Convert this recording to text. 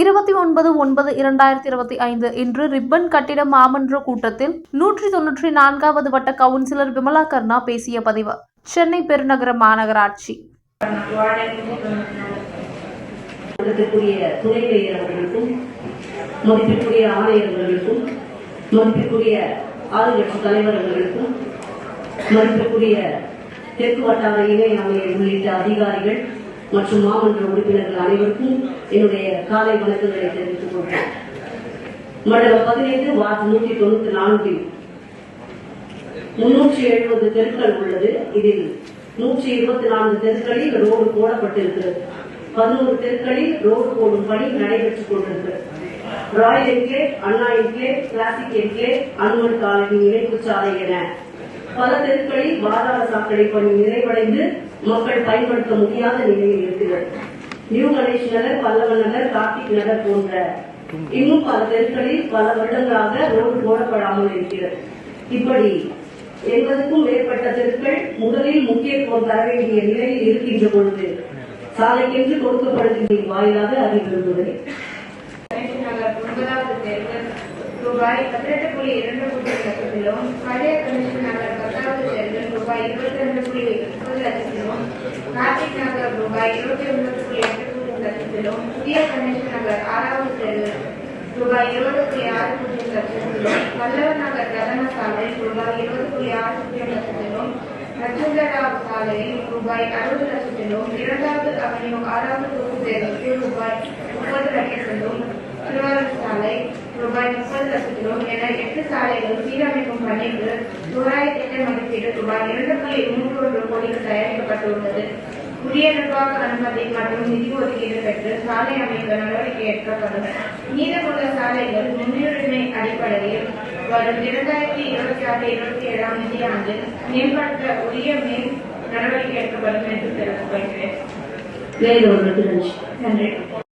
இருபத்தி ஒன்பது ஒன்பது இரண்டாயிரத்தி இருபத்தி ஐந்து இன்று ரிப்பன் கட்டிட மாமன்ற கூட்டத்தில் நூற்றி தொன்னூற்றி நான்காவது வட்ட கவுன்சிலர் விமலா கர்ணா பேசிய பதிவு. சென்னை பெருநகர மாநகராட்சி. மதிப்பிற்குரிய ஆணையர்களுக்கும் மதிப்பிற்குரிய ஆளுங்கட்சி தலைவர் மதிப்பிற்குரிய தெற்கு வட்டார இணை ஆணையர் உள்ளிட்ட அதிகாரிகள் மற்றும் மாமன்ற உறுப்பினர்கள் அனைவருக்கும் என்னுடைய காலை வணக்கங்களை தெரிவித்துக் கொள்கிறேன். மண்டலம் பதினைந்து வார்டு நூற்றி தொண்ணூத்தி நான்கில் முன்னூற்றி எழுபது தெருக்கள் உள்ளது. இதில் நூற்றி இருபத்தி நான்கு தெருக்களில் ரோடு போடப்பட்டிருக்கிறது. பதினோரு தெருக்களில் ரோடு போடும் பணி நடைபெற்றுக் கொண்டிருக்கிறது. Royal enclave Anna enclave classic enclave Hanuman colony இணைப்பு சாலை என பல தெருக்களில் பாதாள சாக்கடை பணி நிறைவடைந்து மக்கள் பயன்படுத்த முடியாத நிலையில் இருக்கிறது. நியூ கணேஷ் நகர் பல்லவ நகர் கார்த்திக் நகர் போன்ற இன்னும் பல தெருக்களில் பல வருடங்களாக ரோடு போடப்படாமல் இருக்கிறது. இப்படி எண்பதுக்கும் மேற்பட்ட தெருக்கள் முதலில் முக்கியத்துவம் தர வேண்டிய நிலையில் இருக்கின்ற பொழுது சாலைக்கென்று கொடுக்கப்படுகின்ற வாயிலாக அறிய விரும்புகிறேன் ஒன்பதாவது தெருவு ரூபாய் பதினெட்டு புள்ளி இரண்டு கோடி லட்சத்திலும் பழைய கமிஷன் ரூபாய் இருபத்தி ரெண்டு புள்ளி முப்பது லட்சத்திலும் கார்த்திக் நகர் ரூபாய் இருபத்தி ஒன்பது புள்ளி எட்டு பூஜ்ஜியம் லட்சத்திலும் புதிய கணேஷ் நகர் ஆறாவது தெரு ரூபாய் இருபது புள்ளி ஆறு பூஜ்ஜியம் லட்சத்திலும் வல்லவர் நகர் கதன சாலை ரூபாய் இருபது புள்ளி ஆறு பூஜ்ஜியம் லட்சத்திலும் நட்சத்திரராவ் சாலையில் ரூபாய் அறுபது லட்சத்திலும் இரண்டாவது அவனியூ ஆறாவது தொகுப்பு தேர்வுக்கு ரூபாய் முப்பது லட்சத்திலும் திருவாரூர் சாலை லட்சத்திலும் என எட்டு சாலைகள் சீரமைக்கும் பணிக்கு ரூபாய் திட்ட மதிப்பீடு ரூபாய் இரண்டு புள்ளி மூன்று ஒன்று கோடிகள் தயாரிக்கப்பட்டுள்ளது. புதிய நிர்வாக அனுமதி மற்றும் நிதி ஒதுக்கீடு பெற்று சாலை அமைக்க நடவடிக்கை எடுக்கப்படும். மீதமுள்ள சாலைகள் முன்னுரிமை அடிப்படையில் வரும் இரண்டாயிரத்தி இருபத்தி ஆறு இருபத்தி ஏழாம் நிதியாண்டில் மேம்படுத்த உரிய மேல் நடவடிக்கை எடுக்கப்படும் என்று தெரிவித்துக் கொள்கிறேன். நன்றி.